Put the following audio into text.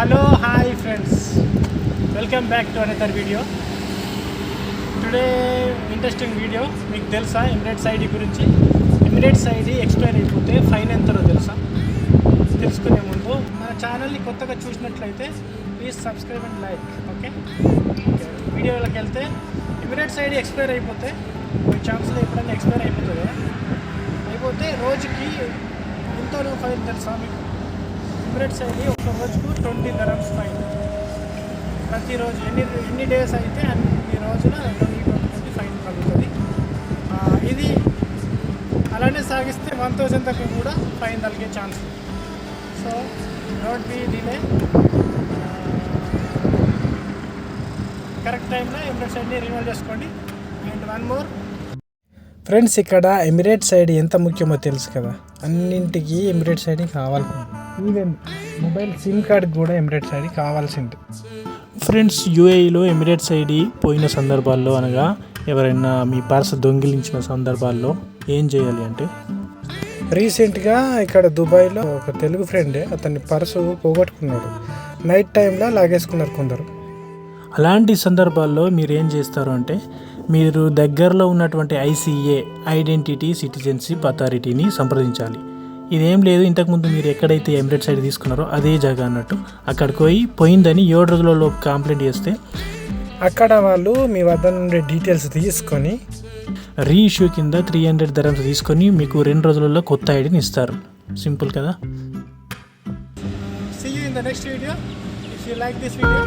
Hello hi friends welcome back to another video today interesting video మీకు తెలుసా? Emirates ID గురించి? Emirates ID expire అయిపోతే fine ఎంతనో తెలుసా? తెలుసుకునే ముందు మన ఛానల్ని కొత్తగా చూసినట్లయితే please subscribe and like okay వీడియోలోకి వెళ్తే ఎమిరేట్స్ ఐడి ఎక్స్పైర్ అయిపోతే మీ ఛాన్స్లో ఎప్పుడైనా ఎక్స్పైర్ అయిపోతుంది? కదా అయిపోతే రోజుకి ఎంతో ఫైన్ తెలుసా మీకు? ఎమిరేట్స్ ఐడి ఒక రోజుకు ట్వంటీ ధరమ్స్ ఫైన్ ప్రతిరోజు ఎన్ని ఎన్ని డేస్ అయితే అన్ని రోజున ట్వంటీ ట్వంటీ ఫైన్ కలుగుతుంది ఇది అలానే సాగిస్తే వన్ థౌజండ్ దాకా కూడా ఫైన్ తగ్గే chance so don't be delay correct టైంలో ఎమిరేట్స్ అన్ని రివైల్ చేసుకోండి. అండ్ వన్ మోర్ ఫ్రెండ్స్ ఇక్కడ ఎమిరేట్స్ ఐడి ఎంత ముఖ్యమో తెలుసు కదా? అన్నింటికి ఎమిరేట్స్ ఐడి కావాలి ఈవెన్ మొబైల్ సిమ్ కార్డ్కి కూడా ఎమిరేట్స్ ఐడి కావాల్సింది. ఫ్రెండ్స్ యూఏఈలో ఎమిరేట్స్ ఐడి పోయిన సందర్భాల్లో అనగా ఎవరైనా మీ పర్స్ దొంగిలించిన సందర్భాల్లో ఏం చేయాలి అంటే? రీసెంట్గా ఇక్కడ దుబాయ్లో ఒక తెలుగు ఫ్రెండే అతని పర్సు పోగొట్టుకున్నాడు. నైట్ టైంలో లాగేసుకున్నారు కొందరు. అలాంటి సందర్భాల్లో మీరు ఏం చేస్తారు అంటే మీరు దగ్గరలో ఉన్నటువంటి ఐసీఏ ఐడెంటిటీ సిటిజన్షిప్ అథారిటీని సంప్రదించాలి. ఇదేం లేదు ఇంతకుముందు మీరు ఎక్కడైతే ఎమిరేట్స్ ఐడి తీసుకున్నారో అదే జాగా అన్నట్టు అక్కడికి పోయి పోయిందని ఏడు రోజులలో కంప్లైంట్ చేస్తే అక్కడ వాళ్ళు మీ వద్ద నుండి డీటెయిల్స్ తీసుకొని రీఇష్యూ కింద త్రీ హండ్రెడ్ ధరమ్స్ తీసుకొని మీకు రెండు రోజులలో కొత్త ఐడిని ఇస్తారు. సింపుల్ కదా? See you in the next video. If you like this video,